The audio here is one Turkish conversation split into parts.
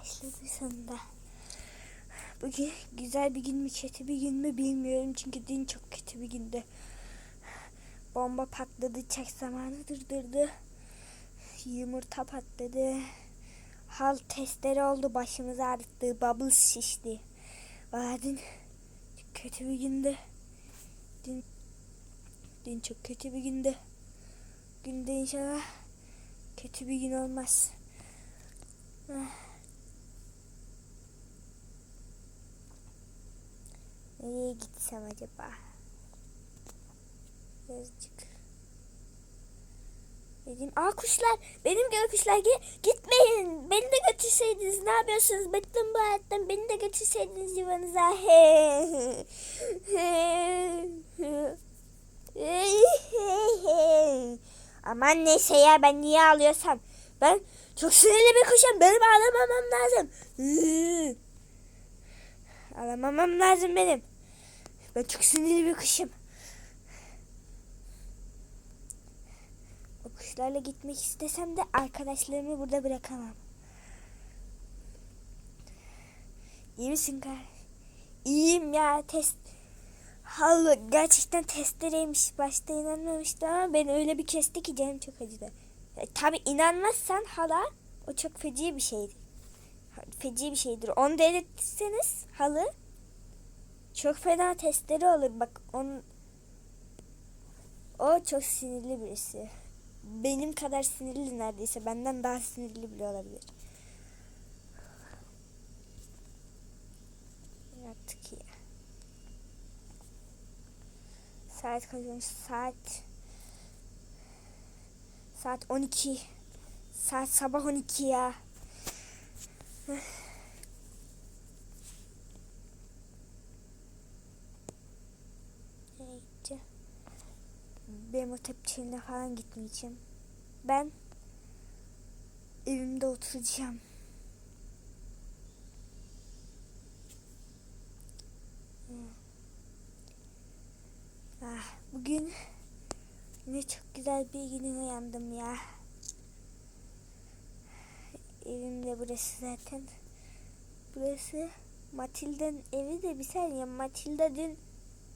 başladı sonunda. Bugün güzel bir gün mü kötü bir gün mü bilmiyorum çünkü dün çok kötü bir gündü. Bomba patladı, çek zamanı durdurdu. Yumurta patladı. Hal testleri oldu, başımız ağrıttı, bubbles şişti. Valla dün kötü bir gündü. Dün, dün çok kötü bir gündü. Günde inşallah kötü bir gün olmaz. Nereye gitsem acaba? Birazcık. Dedim, aa kuşlar, benim gibi kuşlar gitmeyin. Beni de götürseydiniz ne yapıyorsunuz? Bıktım bu hayattan. Beni de götürseydiniz yuvanıza. Aman neyse ya ben niye ağlıyorsam. Ben çok sinirli bir kuşum. Benim ağlamamam lazım. Ağlamamam lazım benim. Ben çok sinirli bir kuşum. O kuşlarla gitmek istesem de arkadaşlarımı burada bırakamam. İyi misin kar? İyiyim ya test. Halı gerçekten testereymiş. Başta inanmamıştım ama beni öyle bir kesti ki canım çok acıdı. E, Tabi inanmazsan hala o çok feci bir şeydir. Feci bir şeydir. Onu denetleseniz halı çok fena testleri olur. Bak on o çok sinirli birisi. Benim kadar sinirli neredeyse. Benden daha sinirli bile olabilir. Artık ya. Saat kaç olmuş? Saat Saat 12. Saat sabah 12 ya. Neyse. O tepçiğine falan gitmeyeceğim. Ben evimde oturacağım. Ah, bugün ne çok güzel bir güne uyandım ya. Evim de burası zaten. Burası Matilda'nın evi de bir saniye. Matilda dün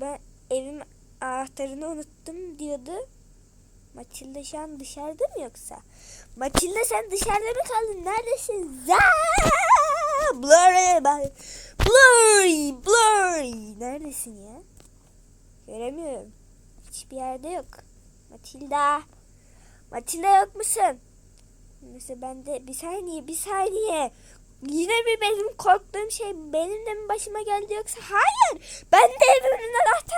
ben evim anahtarını unuttum diyordu. Matilda şu an dışarıda mı yoksa? Matilda sen dışarıda mı kaldın? Neredesin? Blurry, blurry, blurry. Neredesin ya? Göremiyorum. Hiçbir yerde yok. Matilda. Matilda yok musun? Mesela ben de bir saniye bir saniye. Yine mi benim korktuğum şey benim de mi başıma geldi yoksa hayır. Ben de evimin anahtarını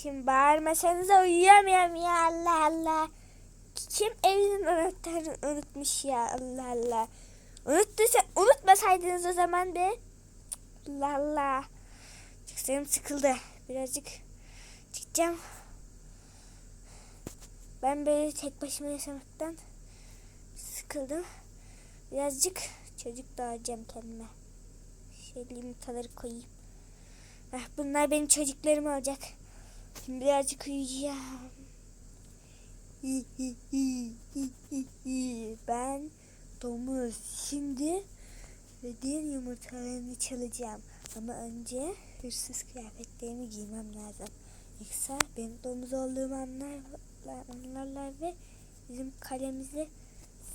kardeşim bağırmasanıza uyuyamıyorum ya Allah Allah. Kim evinin anahtarını unutmuş ya Allah Allah. Unuttuysa unutmasaydınız o zaman be. Allah Allah. Çok canım sıkıldı. Birazcık çıkacağım. Ben böyle tek başıma yaşamaktan sıkıldım. Birazcık çocuk doğuracağım kendime. Şöyle yumurtaları koyayım. Ah, bunlar benim çocuklarım olacak. Şimdi birazcık uyuyacağım. Ben domuz. Şimdi ve diğer yumurtalarını çalacağım. Ama önce hırsız kıyafetlerimi giymem lazım. Yoksa benim domuz olduğumu anlar, anlarlar ve bizim kalemizi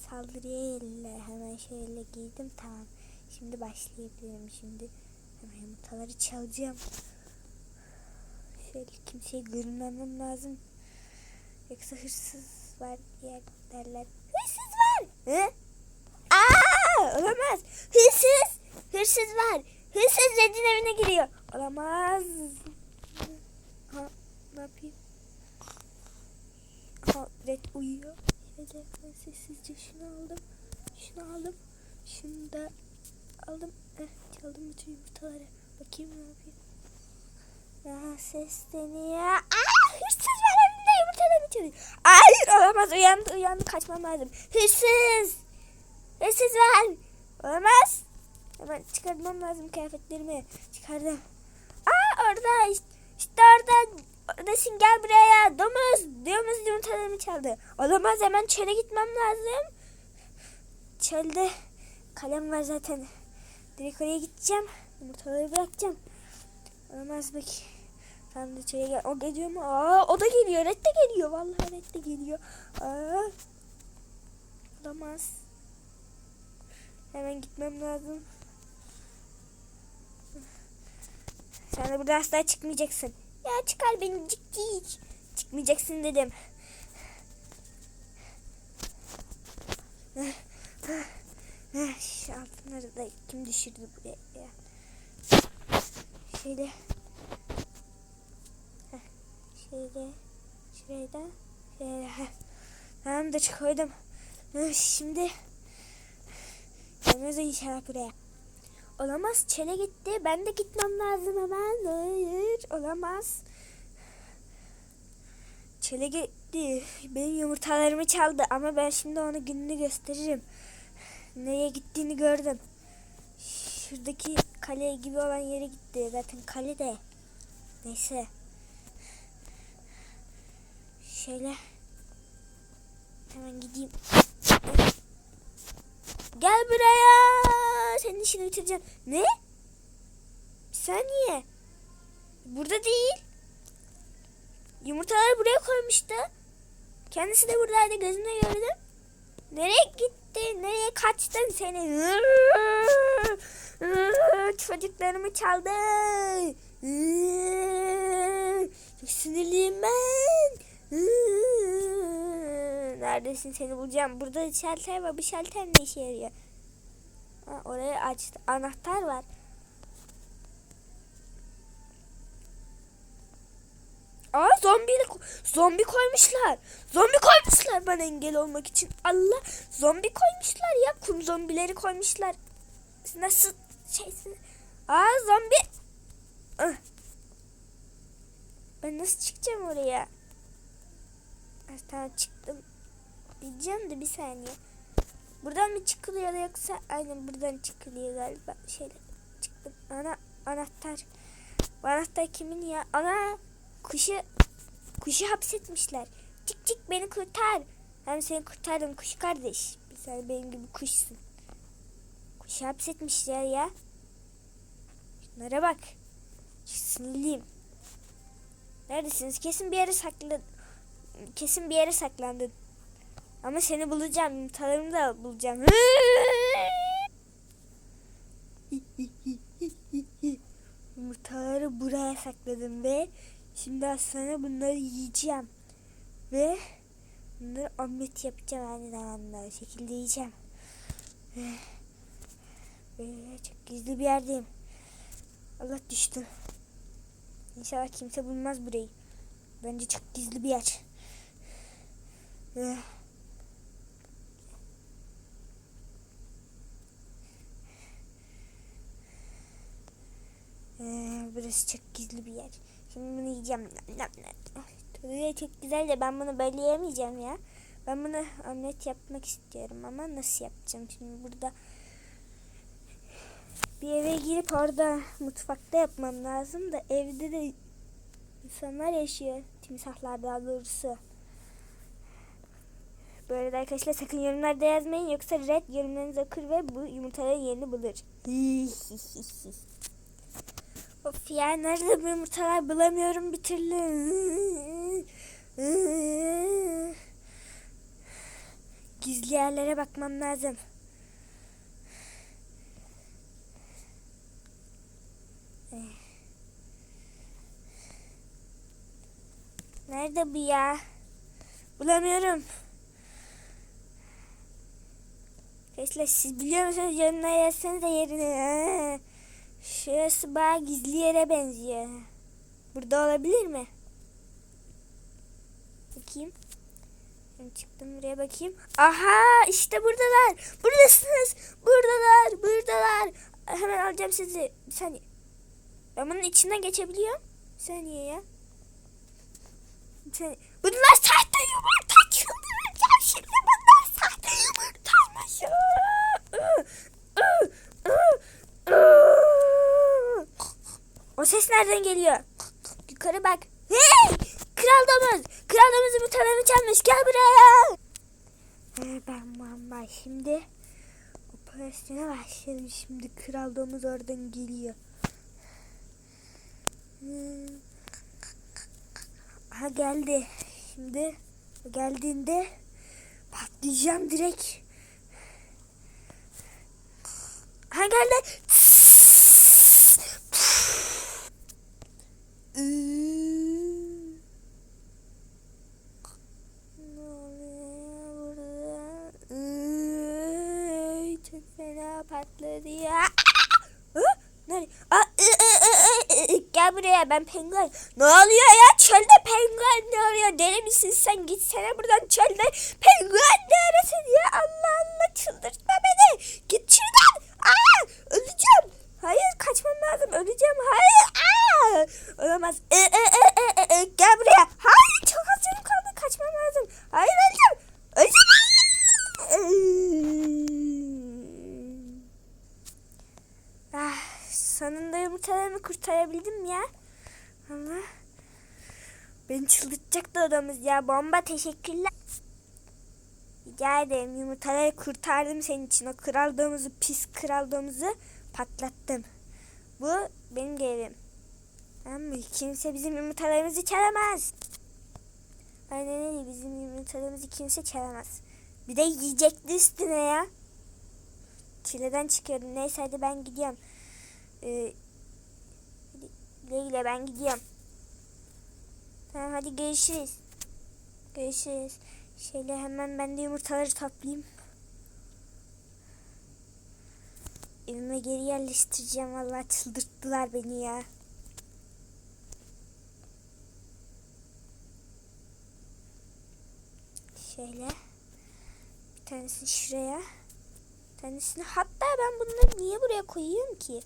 saldırıya yerler. Hemen şöyle giydim. Tamam. Şimdi başlayabilirim. Şimdi hemen yumurtaları çalacağım. Şöyle kimseye görünmemem lazım. Yoksa hırsız var diye derler. Hırsız var. Hı? Aa, olamaz. Hırsız. Hırsız var. Hırsız Red'in evine giriyor. Olamaz. Ha, ne yapayım? Ha, Red uyuyor. Şöyle ben sessizce şunu aldım. Şunu aldım. Şunu da aldım. Eh, çaldım bütün yumurtaları. Bakayım ne yapayım. Ya sesleniyor. Aa, hırsız var evimde yumurtalarını çalıyor. Hayır olamaz uyandı uyandı kaçmam lazım. Hırsız. Hırsız var. Olamaz. Hemen çıkartmam lazım kıyafetlerimi. Çıkardım. Aa orada işte, işte orada Neredesin gel buraya domuz. Domuz yumurtalarımı çaldı. Olamaz hemen çöle gitmem lazım. Çölde kalem var zaten. Direkt oraya gideceğim. Yumurtaları bırakacağım. Olamaz bak. Tam da çöle gel. O geliyor mu? Aa, o da geliyor. Red de geliyor. Vallahi Red de geliyor. Aa, olamaz. Hemen gitmem lazım. Sen de burada asla çıkmayacaksın. Ya çıkar beni cik cik. Çıkmayacaksın dedim. Altınları da kim düşürdü buraya ya? Şöyle. Şöyle. Şuraya da. Şöyle. Tamam da koydum. Şimdi. Gelmez inşallah buraya. Olamaz çele gitti. Ben de gitmem lazım hemen. Hayır olamaz. Çele gitti. Benim yumurtalarımı çaldı ama ben şimdi ona gününü gösteririm. Nereye gittiğini gördüm. Şuradaki kale gibi olan yere gitti. Zaten kale de. Neyse. Şöyle. Hemen gideyim. Gel buraya. Senin işini bitireceğim. Ne? Bir saniye. Burada değil. Yumurtaları buraya koymuştu. Kendisi de buradaydı. Gözümle gördüm. Nereye gitti? Nereye kaçtın seni? Çocuklarımı çaldı. Çok sinirliyim ben. Neredesin seni bulacağım. Burada şalter var. Bu şalter ne işe yarıyor? Ha, oraya açtı. Anahtar var. Aa zombi zombi koymuşlar. Zombi koymuşlar bana engel olmak için. Allah zombi koymuşlar ya. Kum zombileri koymuşlar. Nasıl şeysin? Aa zombi. Ah. Ben nasıl çıkacağım oraya? Tamam çıktım. Diyeceğim de bir saniye. Buradan mı çıkılıyor yoksa aynen buradan çıkılıyor galiba. Şöyle çıktım. Ana anahtar. Bu anahtar kimin ya? Ana kuşu kuşu hapsetmişler. Çık çık beni kurtar. Hem seni kurtardım kuş kardeş. Sen benim gibi kuşsun. Kuşu hapsetmişler ya. Şunlara bak. Sinirliyim. Neredesiniz? Kesin bir yere saklı kesin bir yere saklandın. Ama seni bulacağım. Yumurtalarımı da bulacağım. Yumurtaları buraya sakladım ve şimdi sonra bunları yiyeceğim. Ve bunları omlet yapacağım aynı zamanda. Şekilde yiyeceğim. Böyle çok gizli bir yerdeyim. Allah düştü. İnşallah kimse bulmaz burayı. Bence çok gizli bir yer. Ee, burası çok gizli bir yer. Şimdi bunu yiyeceğim. Tadı çok güzel de ben bunu böyle yemeyeceğim ya. Ben bunu omlet yapmak istiyorum ama nasıl yapacağım şimdi burada bir eve girip orada mutfakta yapmam lazım da evde de insanlar yaşıyor. Timsahlar daha doğrusu. Böyle de arkadaşlar sakın yorumlarda yazmayın yoksa red yorumlarınızı okur ve bu yumurtaların yerini bulur. of ya nerede bu yumurtalar bulamıyorum bir türlü. Gizli yerlere bakmam lazım. Nerede bu ya? Bulamıyorum. Arkadaşlar siz biliyor musunuz yanına yazsanız da yerine. Şurası bayağı gizli yere benziyor. Burada olabilir mi? Bakayım. Çıktım buraya bakayım. Aha işte buradalar. Buradasınız. Buradalar. Buradalar. Hemen alacağım sizi. Bir saniye. Ben bunun içinden geçebiliyorum. Bir saniye ya. Bir saniye. Bunlar sahte yumurta çıldıracağım şimdi. Bunlar sahte yumurtaymış. O ses nereden geliyor? Yukarı bak. Hey! kral domuz. Kral domuz yumurtalarını çalmış. Gel buraya. Ben mamba. Şimdi operasyona başlayalım. Şimdi kral domuz oradan geliyor. Hmm. Ha geldi. Şimdi geldiğinde patlayacağım direkt. Ha geldi. Iıı. Ne oluyor burada? Iıı, Çok fena patladı ya. Hı? Nerede? Aa, ı, ı, ı, ı, ı. Ben penguen. Ne oluyor ya? Çölde penguen ne arıyor? Deli misin sen? Gitsene buradan çölde. Penguen ne arasın ya? Allah Allah çıldırtma beni. Git şuradan. Aa, öleceğim. Hayır kaçmam lazım. Öleceğim. Hayır. Aa, olamaz. I, ı, ı, ı, ı, ı. Gel buraya. Hayır çok az canım kaldı. Kaçmam lazım. Hayır öleceğim. Öleceğim. Ah, sonunda yumurtalarımı kurtarabildim ya. Ama beni çıldırtacaktı odamız ya. Bomba teşekkürler. Rica ederim yumurtaları kurtardım senin için. O kral domuzu, pis kral domuzu patlattım. Bu benim görevim. Tamam mı? Kimse bizim yumurtalarımızı çalamaz. Aynen öyle bizim yumurtalarımızı kimse çalamaz. Bir de yiyecekti üstüne ya. Çileden çıkıyordum. Neyse hadi ben gidiyorum. Ee, güle ben gidiyorum. Tamam hadi görüşürüz. Görüşürüz. Şöyle hemen ben de yumurtaları toplayayım. Evime geri yerleştireceğim. Vallahi çıldırttılar beni ya. Şöyle. Bir tanesini şuraya. Bir tanesini hatta ben bunları niye buraya koyuyorum ki?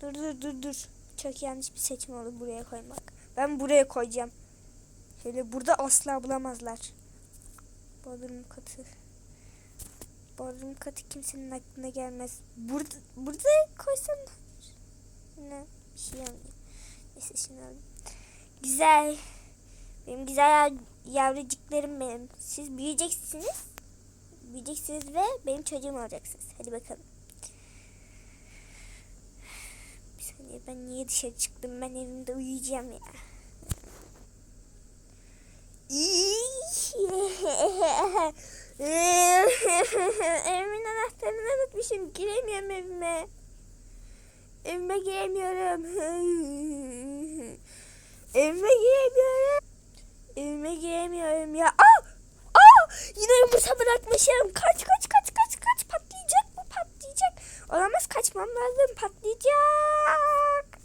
Dur dur dur dur. Çok yanlış bir seçim oldu buraya koymak. Ben buraya koyacağım. Şöyle burada asla bulamazlar. Bodrum katı. Bodrum katı kimsenin aklına gelmez. Burada burada koysam ne? Bir şey olmuyor. Neyse şimdi alayım. Güzel. Benim güzel yavrucuklarım benim. Siz büyüyeceksiniz. Büyüyeceksiniz ve benim çocuğum olacaksınız. Hadi bakalım. Saniye ben niye dışarı çıktım? Ben evimde uyuyacağım ya. Evimin anahtarını unutmuşum. Giremiyorum evime. Evime giremiyorum. Evime giremiyorum. Evime giremiyorum ya. Aa! Aa! Yine yumurta bırakmışım. Kaç kaç kaç. Olamaz kaçmam lazım patlayacak.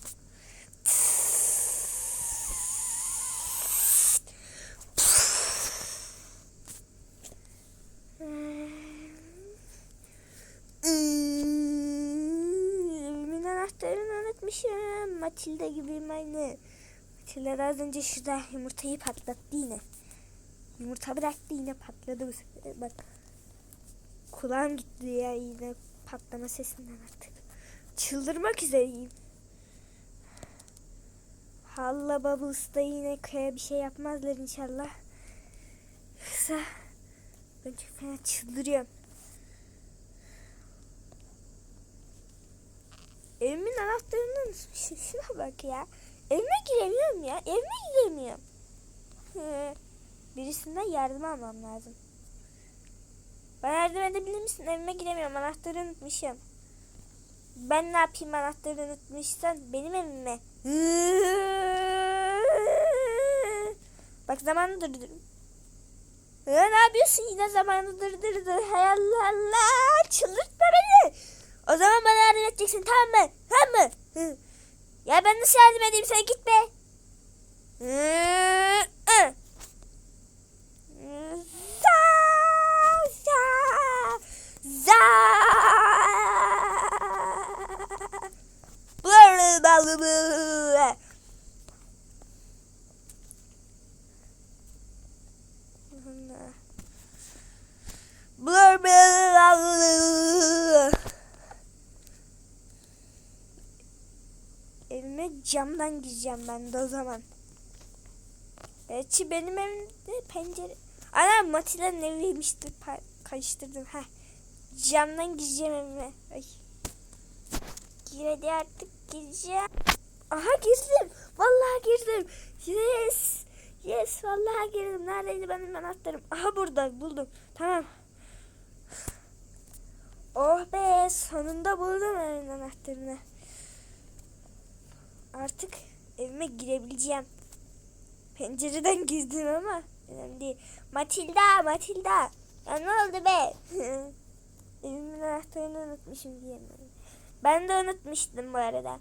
Evimin anahtarını unutmuşum. Matilda gibiyim aynı. Matilda da az önce şurada yumurtayı patlattı yine. Yumurta bıraktı yine patladı bu sefer. Bak. Kulağım gitti ya yine patlama sesinden artık. Çıldırmak üzereyim. Halla Bubbles yine kaya bir şey yapmazlar inşallah. Yoksa ben çok fena çıldırıyorum. Evimin anahtarını unutmuşum. Şuna bak ya. Evime giremiyorum ya. Evime giremiyorum. Birisinden yardım almam lazım. Bana yardım edebilir misin? Evime giremiyorum. Anahtarı unutmuşum. Ben ne yapayım anahtarı unutmuşsan? Benim evime. Bak zamanı durdurdum. Ya ne yapıyorsun yine zamanı durdurdun. Hay Allah Allah. Çıldırtma beni. O zaman bana yardım edeceksin tamam mı? Tamam mı? Ya ben nasıl yardım edeyim sen git be. Hı, hı. Blur, blur. Evime camdan gireceğim ben de o zaman. Gerçi benim evimde pencere... Ana Matile'nin eviymişti. Pa- karıştırdım. Heh. Camdan gireceğim evime. Ay. Hadi artık gireceğim. Aha girdim. Vallahi girdim. Yes. Yes vallahi girdim. Neredeydi benim anahtarım? Aha burada buldum. Tamam. Oh be sonunda buldum evin anahtarını. Artık evime girebileceğim. Pencereden girdim ama önemli değil. Matilda, Matilda. Ya ne oldu be? Evimin anahtarını unutmuşum diye. Ben de unutmuştum bu arada.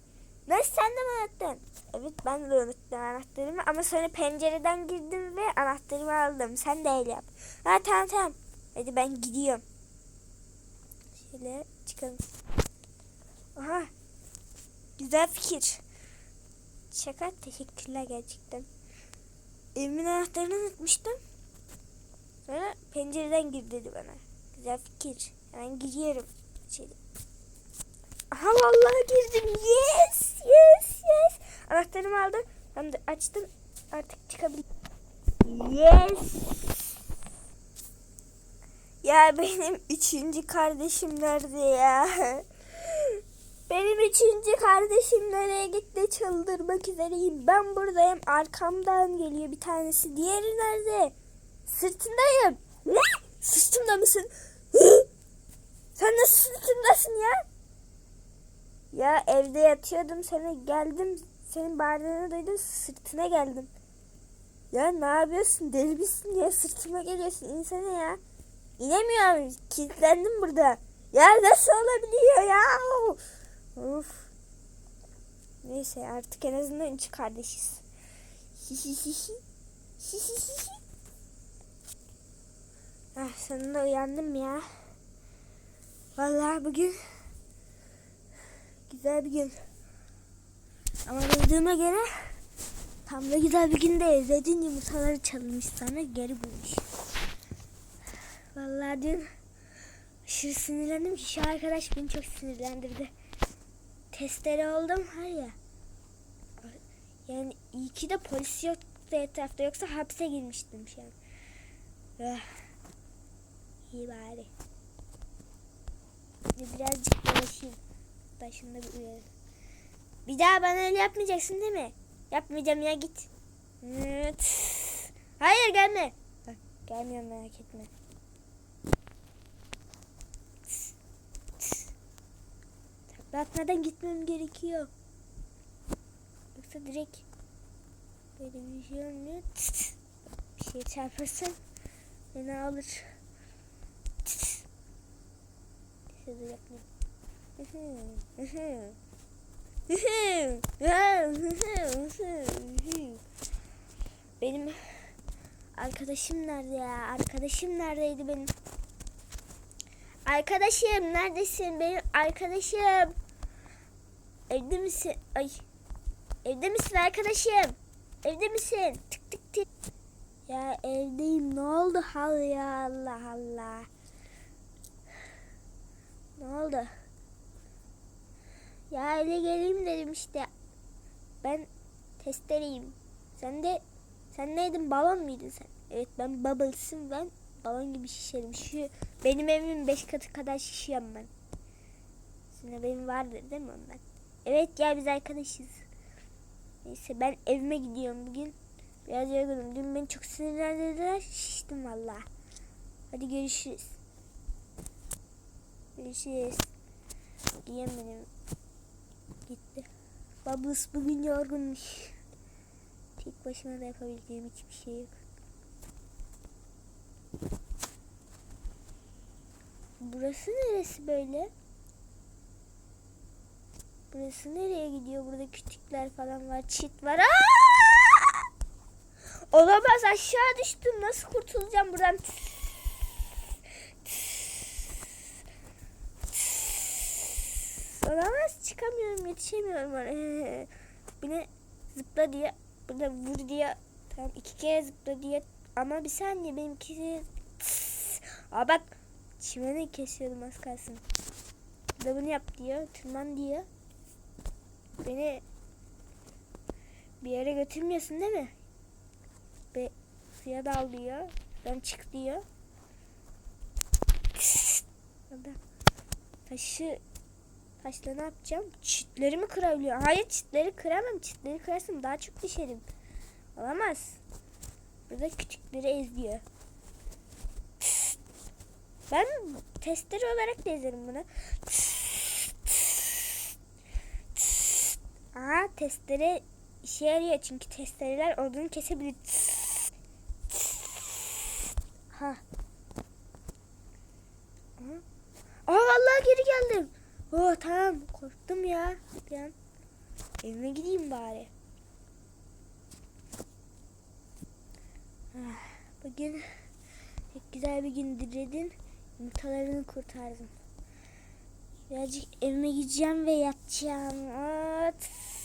Nasıl sen de mi unuttun? Evet ben de unuttum anahtarımı ama sonra pencereden girdim ve anahtarımı aldım. Sen de öyle yap. Ha tamam tamam. Hadi ben gidiyorum. Şöyle çıkalım. Aha. Güzel fikir. Şaka teşekkürler gerçekten. Evimin anahtarını unutmuştum. Sonra pencereden gir dedi bana. Güzel fikir. Hemen giriyorum. İçeri. Aha girdim. Yes, yes, yes. Anahtarımı aldım. Hem de açtım. Artık çıkabilirim. Yes. Ya benim üçüncü kardeşim nerede ya? Benim üçüncü kardeşim nereye gitti çıldırmak üzereyim. Ben buradayım arkamdan geliyor bir tanesi. Diğeri nerede? Sırtındayım. Ne? Sırtımda mısın? Sen nasıl sırtımdasın ya? Ya evde yatıyordum sana geldim. Senin bağırdığını duydum sırtına geldim. Ya ne yapıyorsun deli misin ya sırtıma geliyorsun insana ya. İnemiyorum kilitlendim burada. Ya nasıl olabiliyor ya? Of. Neyse artık en azından üç kardeşiz. ah sonunda uyandım ya. Vallahi bugün güzel bir gün. Ama duyduğuma göre tam da güzel bir gün değil. Red'in yumurtaları çalınmış sana geri bulmuş. Vallahi dün aşırı sinirlendim ki şu arkadaş beni çok sinirlendirdi. Testere oldum var ya. Yani iyi ki de polis yoktu etrafta yoksa hapse girmiştim şu an. Ah. İyi bari. Bir birazcık dolaşayım. Başında bir uyarı. Bir daha bana öyle yapmayacaksın değil mi? Yapmayacağım ya git. Hayır gelme. Gelmiyorum merak etme. Bakmadan gitmem gerekiyor. Yoksa direkt böyle bir şey olmuyor. Bir şeye çarparsam beni alır. Şurada yapmayayım. Benim arkadaşım nerede ya? Arkadaşım neredeydi benim? Arkadaşım neredesin? Benim arkadaşım. Evde misin? Ay. Evde misin arkadaşım? Evde misin? Tık tık tık. Ya evdeyim. Ne oldu hal ya Allah Allah. Ne oldu? Ya öyle geleyim dedim işte. Ben testereyim. Sen de sen neydin balon muydun sen? Evet ben bubbles'ım ben balon gibi şişerim. Şu benim evimin beş katı kadar şişiyorum ben. Senin benim vardır değil mi ondan? Evet ya biz arkadaşız. Neyse ben evime gidiyorum bugün. Biraz yorgunum. Dün beni çok sinirlendirdiler. Şiştim valla. Hadi görüşürüz. Görüşürüz. Giyemedim. Gitti. Babus bugün yorgunmuş. Tek başıma da yapabileceğim hiçbir şey yok. Burası neresi böyle? Burası nereye gidiyor? Burada kütükler falan var. Çit var. Aa! Olamaz aşağı düştüm. Nasıl kurtulacağım buradan? Olamaz çıkamıyorum yetişemiyorum oraya. Bir zıpla diye burada vur diye tamam iki kere zıpla diye ama bir saniye benimki Aa bak çimeni kesiyordum az kalsın. Da bunu yap diyor tırman diyor. Beni Bir yere götürmüyorsun değil mi? Be suya dal diyor. Ben çık diyor. Hadi. Taşı taşla ne yapacağım? Çitlerimi kırabiliyor. Hayır çitleri kıramam. Çitleri kırarsam daha çok düşerim. Olamaz. Burada küçükleri eziyor. Ben testere olarak da ezerim bunu. Aa testere işe yarıyor çünkü testereler odunu kesebilir. Ha. Aa vallahi geri geldim. Oh tamam korktum ya. Bir an. Evime gideyim bari. Ah, Bugün güzel bir gündür dedim. Yumurtalarını kurtardım. Birazcık evime gideceğim ve yatacağım. Tıs.